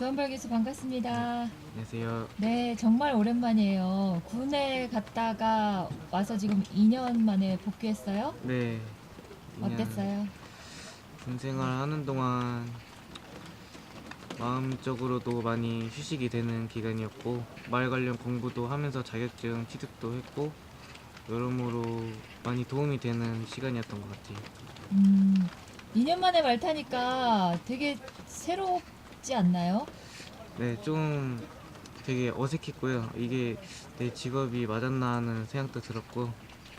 조한별 교수 반갑습니다. 안녕하세요. 네, 정말 오랜만이에요. 군에 갔다가 와서 지금 2년 만에 복귀했어요. 네. 어땠어요? 군 생활 하는 동안 마음적으로도 많이 휴식이 되는 기간이었고 말 관련 공부도 하면서 자격증 취득도 했고 여러모로 많이 도움이 되는 시간이었던 것 같아요. 음, 2년 만에 말 타니까 되게 새롭 지 않나요? 네, 좀 되게 어색했고요. 이게 내 직업이 맞았나 하는 생각도 들었고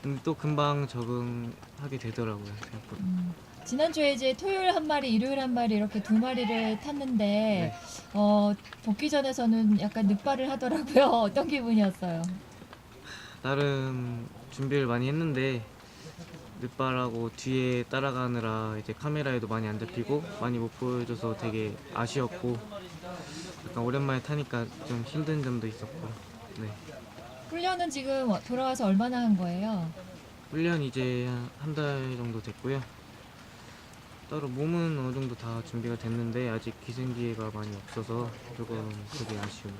근데 또 금방 적응하게 되더라고요. 생각보다. 음, 지난주에 이제 토요일 한 마리, 일요일 한 마리 이렇게 두 마리를 탔는데 네. 어, 복귀 전에서는 약간 늑발을 하더라고요. 어떤 기분이었어요? 나름 준비를 많이 했는데 늦발하고 뒤에 따라가느라 이제 카메라에도 많이 안 잡히고 많이 못 보여줘서 되게 아쉬웠고 약간 오랜만에 타니까 좀 힘든 점도 있었고 네. 훈련은 지금 돌아와서 얼마나 한 거예요? 훈련 이제 한 달 정도 됐고요. 따로 몸은 어느 정도 다 준비가 됐는데 아직 기생기회가 많이 없어서 조금 그게 아쉬워요.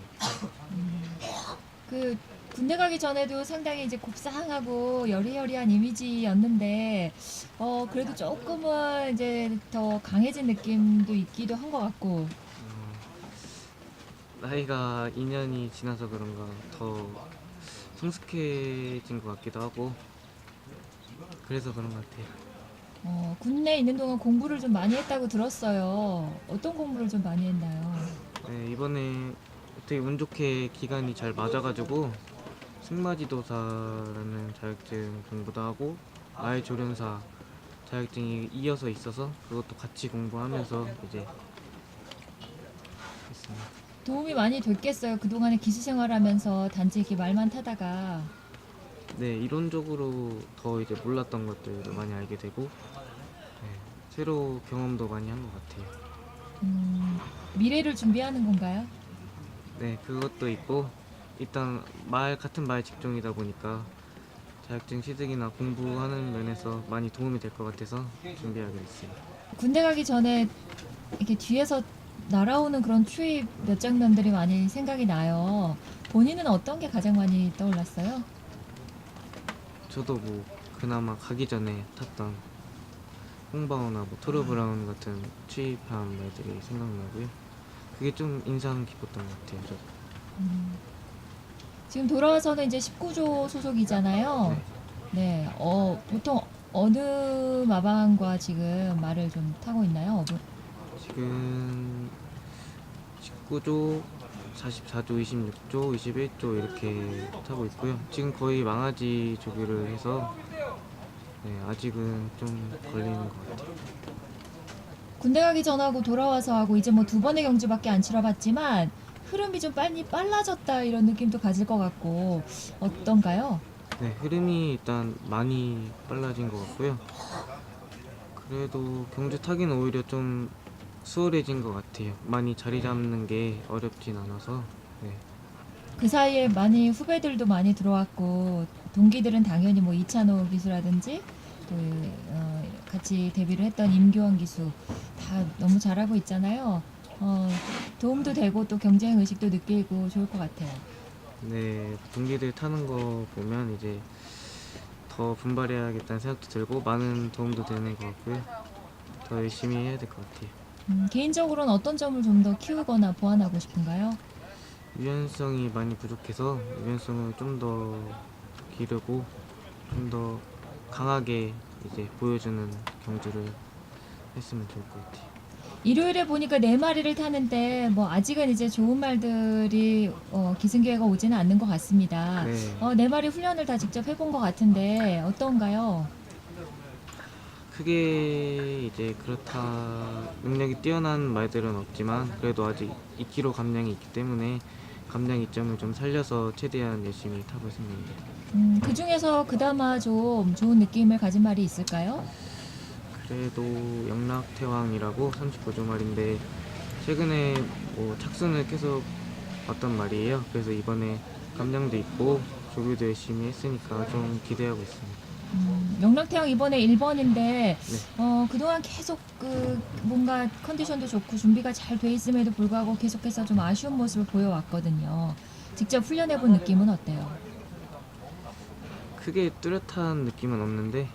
그 군대 가기 전에도 상당히 이제 곱상하고 여리여리한 이미지였는데 어 그래도 조금은 이제 더 강해진 느낌도 있기도 한 것 같고 어, 나이가 2년이 지나서 그런가 더 성숙해진 것 같기도 하고 그래서 그런 것 같아요. 어 군내에 있는 동안 공부를 좀 많이 했다고 들었어요. 어떤 공부를 좀 많이 했나요? 네, 이번에 되게 운 좋게 기간이 잘 맞아가지고 승마지도사라는 자격증 공부도 하고 아예 조련사 자격증이 이어서 있어서 그것도 같이 공부하면서 이제 했습니다. 도움이 많이 됐겠어요. 그동안에 기수 생활하면서 단지 이렇게 말만 타다가 네, 이론적으로 더 이제 몰랐던 것들도 많이 알게 되고 네, 새로 경험도 많이 한 것 같아요. 음, 미래를 준비하는 건가요? 네, 그것도 있고 일단 말 같은 말 직종이다 보니까 자격증 취득이나 공부하는 면에서 많이 도움이 될 것 같아서 준비하게 됐어요. 군대 가기 전에 이렇게 뒤에서 날아오는 그런 추위 몇 장면들이 많이 생각이 나요. 본인은 어떤 게 가장 많이 떠올랐어요? 저도 뭐 그나마 가기 전에 탔던 홍바오나 뭐 토르 브라운 같은 취입한 말들이 생각나고요. 그게 좀 인상 깊었던 것 같아요. 저도. 음, 지금 돌아와서는 이제 19조 소속이잖아요. 네. 네, 어, 보통 어느 마방과 지금 말을 좀 타고 있나요? 어느- 지금 19조, 44조, 26조, 21조 이렇게 타고 있고요. 지금 거의 망아지 조기를 해서 네, 아직은 좀 걸리는 것 같아요. 군대 가기 전하고 돌아와서 하고 이제 뭐 두 번의 경주밖에 안 치러봤지만 흐름이 좀 빨리 빨라졌다 이런 느낌도 가질 것 같고 어떤가요? 네, 흐름이 일단 많이 빨라진 것 같고요. 그래도 경주 타기는 오히려 좀 수월해진 것 같아요. 많이 자리 잡는 게 어렵진 않아서 네, 그 사이에 많이 후배들도 많이 들어왔고 동기들은 당연히 뭐 이찬호 기수라든지 또 어, 같이 데뷔를 했던 임교환 기수 다 너무 잘하고 있잖아요. 어, 도움도 되고 또 경쟁 의식도 느끼고 좋을 것 같아요. 네, 동기들 타는 거 보면 이제 더 분발해야겠다는 생각도 들고 많은 도움도 되는 것 같고요. 더 열심히 해야 될 것 같아요. 음, 개인적으로는 어떤 점을 좀 더 키우거나 보완하고 싶은가요? 유연성이 많이 부족해서 유연성을 좀 더 기르고 좀 더 강하게 이제 보여주는 경주를 했으면 좋을 것 같아요. 일요일에 보니까 네 마리를 타는데 뭐 아직은 이제 좋은 말들이 어, 기승기회가 오지는 않는 것 같습니다. 네. 어, 네 마리 훈련을 다 직접 해본 것 같은데 어떤가요? 크게 이제 그렇다 능력이 뛰어난 말들은 없지만 그래도 아직 2kg 감량이 있기 때문에 감량 이점을 좀 살려서 최대한 열심히 타볼 생각입니다. 음, 그 중에서 그나마 좀 좋은 느낌을 가진 말이 있을까요? 그래도 영락태왕이라고 39조 말인데 최근에 뭐 착순을 계속 봤단 말이에요. 그래서 이번에 감량도 있고 조교도 열심히 했으니까 좀 기대하고 있습니다. 음, 영락태양 이번에 1번인데 네. 어, 그동안 계속 그 뭔가 컨디션도 좋고 준비가 잘 돼 있음에도 불구하고 계속해서 좀 아쉬운 모습을 보여왔거든요. 직접 훈련해 본 느낌은 어때요? 크게 뚜렷한 느낌은 없는데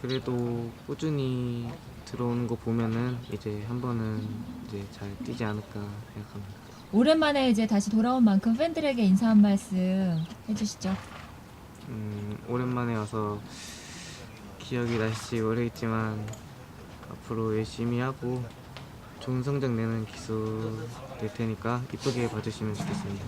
그래도 꾸준히 들어오는 거 보면은 이제 한 번은 이제 잘 뛰지 않을까 생각합니다. 오랜만에 이제 다시 돌아온 만큼 팬들에게 인사 한 말씀 해주시죠. 음, 오랜만에 와서 기억이 나실지 모르겠지만 앞으로 열심히 하고 좋은 성적 내는 기수 될 테니까 이쁘게 봐주시면 좋겠습니다.